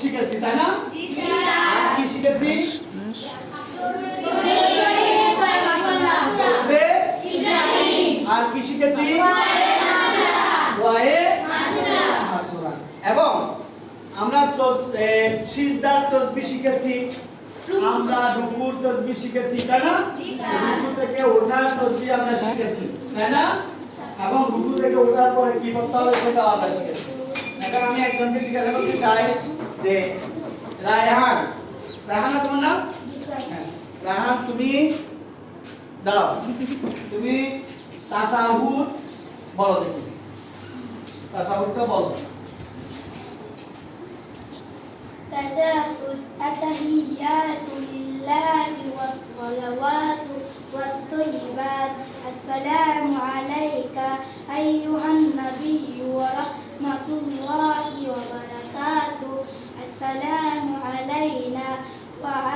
শিখেছি, তাই না? আর কি শিখেছি? আর কি শিখেছি? এবং আমরা সিজদার তসবি শিখেছি। আমরা রুকুর তসবি শিখেছি, তাই না? রুকু থেকে ওঠার তসবি আমরা শিখেছি, তাই না? এবং রুকু থেকে ওঠার পরে কি করতে হবে সেটাও আমরা শিখেছি। এখন আমি একজনকে জিজ্ঞাসা করতে চাই যে রায়হান রায়হানা তোমার নাম হ্যাঁ রায়হান তুমি দাঁড়াও তুমি তাসাহুদ বলো দেখি তাসাহুদটা বলো تشهد التحيات لله والصلوات والطيبات السلام عليك أيها النبي ورحمة الله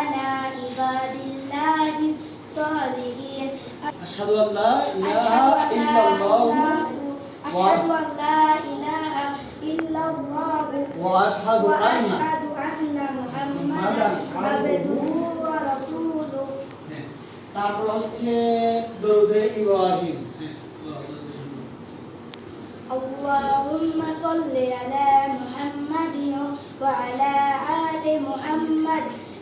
وعلى عباد الله الصالحين أشهد أن لا إله أشهد أن لا إله إلا الله وأشهد أن وأشهد أن محمدا عبده ورسوله তারপর হচ্ছে দরুদে ইব্রাহিম اللهم صل على محمد وعلى آل محمد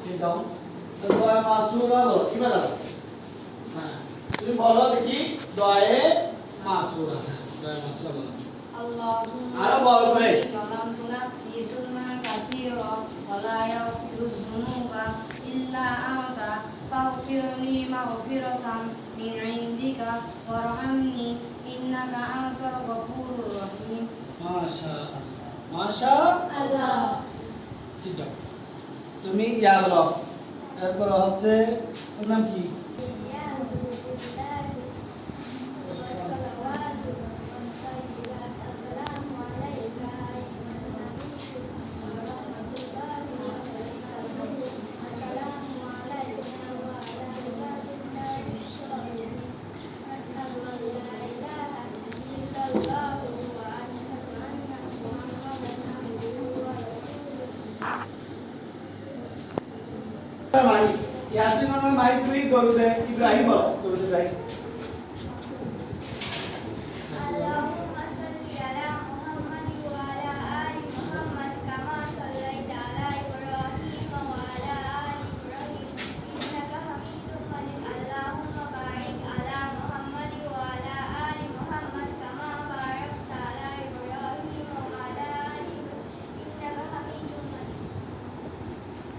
সিট ডাউন তো দোয়া মাসুরা বলো কি বলো হ্যাঁ তুমি বলো দেখি দোয়ে মাসুরা হ্যাঁ দোয়া মাসুরা বলো আরো বড় করে। ظلمت نفسي ظلما كثيرا ولا يغفر الذنوب إلا أنت فاغفر لي مغفرة من عندك وارحمني إنك أنت الغفور الرحيم মাশা আল্লাহ মাশা الله সিট ডাউন তুমি ইয়া বলো এরপর হচ্ছে ওর নাম কি? Tercümanlar Maikui Gorude İbrahim Bala. Gorude İbrahim.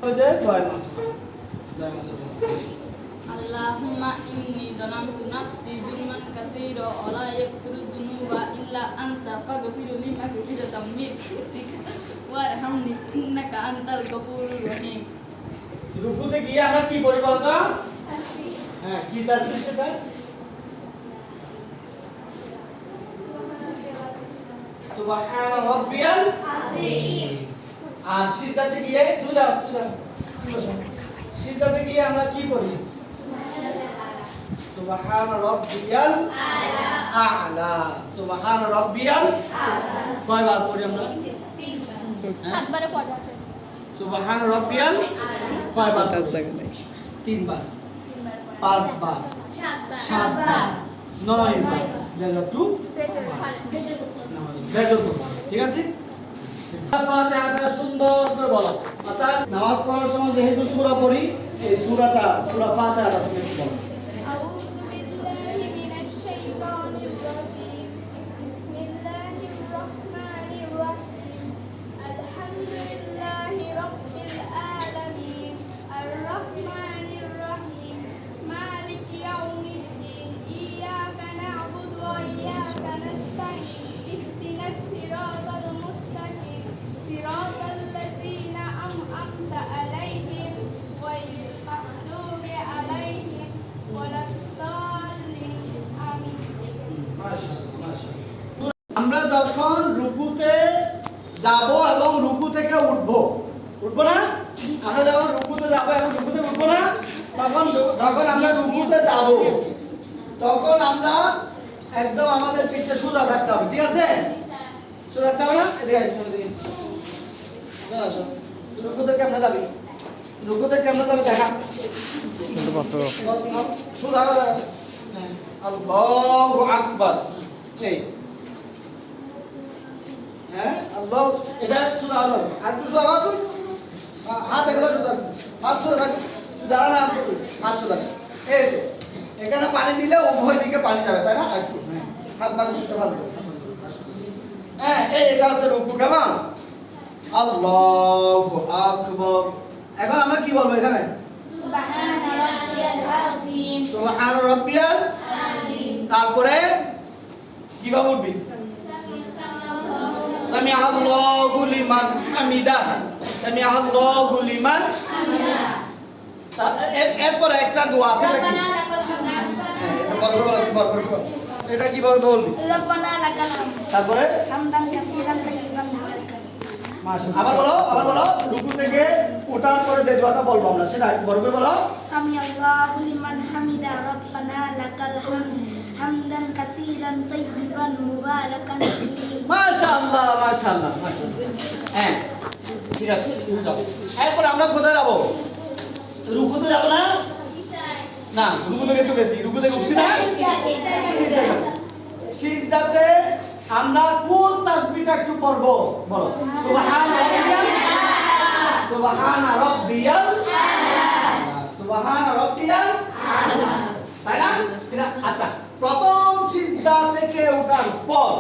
হয়ে যায় দয়াল মাসুল اللهم بارك على محمد وعلى آل محمد كما باركت على إبراهيم وعلى آل إبراهيم إنك حميد مجيد যে দোয়া মাসুরা দোয়া মাসুরা اللهم إني ظلمت نفسي ظلما كثيرا ولا يغفر الذنوب إلا أنت فاغفر لي مغفرة من عندك وارحمني إنك أنت الغفور الرحيم রুকুতে গিয়ে আমরা কি বলি বলতো হ্যাঁ কি তাসবিহ সেটা সুবহান রাব্বিয়াল আর সিজদাতে গিয়ে তুই দাও তুই দাও সিজদাতে গিয়ে আমরা কি করি? সুবহান রাব্বিয়াল আ'লা। সুবহান রাব্বিয়াল কয়বার পড়ি আমরা? সাতবারে পড়া সুবহান রাব্বিয়াল কয়বার তিনবার। পাঁচবার। সাতবার। নয়বার। জায়গা টু বেজর ঠিক আছে? সুন্দর করে বলো। অর্থাৎ নামাজ পড়ার সময় যেহেতু সূরা পড়ি, এই সূরাটা, সূরা ফাতিহাটা তুমি বলো। আমরা যখন রুকুতে যাব এবং রুকুতে উঠবো না। তখন যখন আমরা রুকুতে যাব, তখন আমরা একদম আমাদের পিঠে সোজা থাকতে হবে, ঠিক আছে? সোজা থাকতে হবে না? এদিকে আসো। রুকুতে কেমনে যাবি? রুকুতে কেমনে যাবি দেখা। সোজা। আল্লাহু আকবার। এই। হ্যাঁ আল্লাহ এটা সোজা হলো। আর একটু সোজা তুই হাত এগুলো সোজা হাত তুই দাঁড়া না হাত সোজা এই এখানে পানি দিলে উভয় দিকে পানি যাবে তাই না? একটু হ্যাঁ। হাত বাঁধ দিতে ভালো হ্যাঁ এই এটা হচ্ছে রুকু কেমন? আল্লাহু আকবার। এখন আমরা কি বলব এখানে? সুবহান রাব্বিয়াল তারপরে কীভাবে উঠবি? সামি আল্লাহু লিমান হামিদা সামি আল্লাহু লিমান এরপরে একটা দোয়া আছে নাকি? হ্যাঁ, এটা কি বলবি বলবি তারপরে? আবার বলো আবার বলো। রুকু থেকে ওঠার পরে যে দোয়াটা বলব আমরা সেটা বড় করে বলো। সামি আল্লাহু লিমান হামিদা রব্বানা লাকাল হামদ। হামদান কাসীরান তাইয়িবান মুবারাকান ফীহি। মাশাআল্লাহ মাশাআল্লাহ মাশাআল্লাহ। হ্যাঁ ঠিক আছে, তুমি যাও। এরপর আমরা কোথায় যাব? রুকুতে যাব না? না রুকু থেকে তো বেশি। রুকু থেকে উঠছি না সিজদাতে আমরা কোন তাসবিহটা একটু পড়ব? বলো। সুবহান রাব্বিয়াল সুবহান রাব্বিয়াল সুবহান রাব্বিয়াল তাই না? আচ্ছা। প্রথম সিজদা থেকে ওঠার পর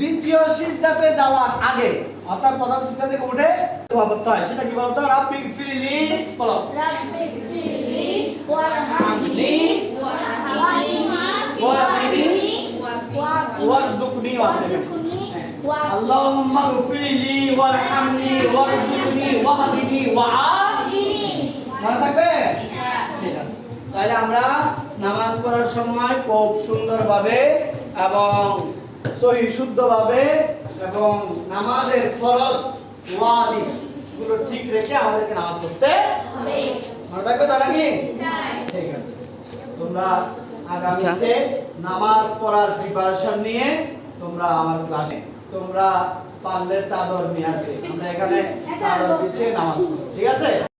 দ্বিতীয় সিজদাতে যাওয়ার আগে অর্থাৎ প্রথম সিজদা থেকে উঠে দোয়া করতে হয়। সেটা কি বলতো? রাব্বিক ফিরলি বলো। রাব্বিক ফিরলি ওয়ারহামনি ওয়াহদিনি ওয়ারজুকনি আছে। ওয়ারজুকনি আল্লাহুম্মা গফিরলি ওয়ারহামনি ওয়ারজুকনি ওয়াহদিনি ওয়াআফিনি মনে থাকবে? ঠিক আছে। তাহলে আমরা নামাজ পড়ার সময় খুব সুন্দরভাবে এবং সহি শুদ্ধভাবে এবং নামাজের ফরজ ওয়াজিবগুলো ঠিক রেখে আমাদেরকে নামাজ পড়তে মনে থাকবে তারা কি? ঠিক আছে। তোমরা আগামীতে নামাজ পড়ার প্রিপারেশন নিয়ে তোমরা আমার ক্লাসে তোমরা পারলে চাদর নিয়ে আসবে। আমরা এখানে চাদর পিছিয়ে নামাজ পড়ব। ঠিক আছে?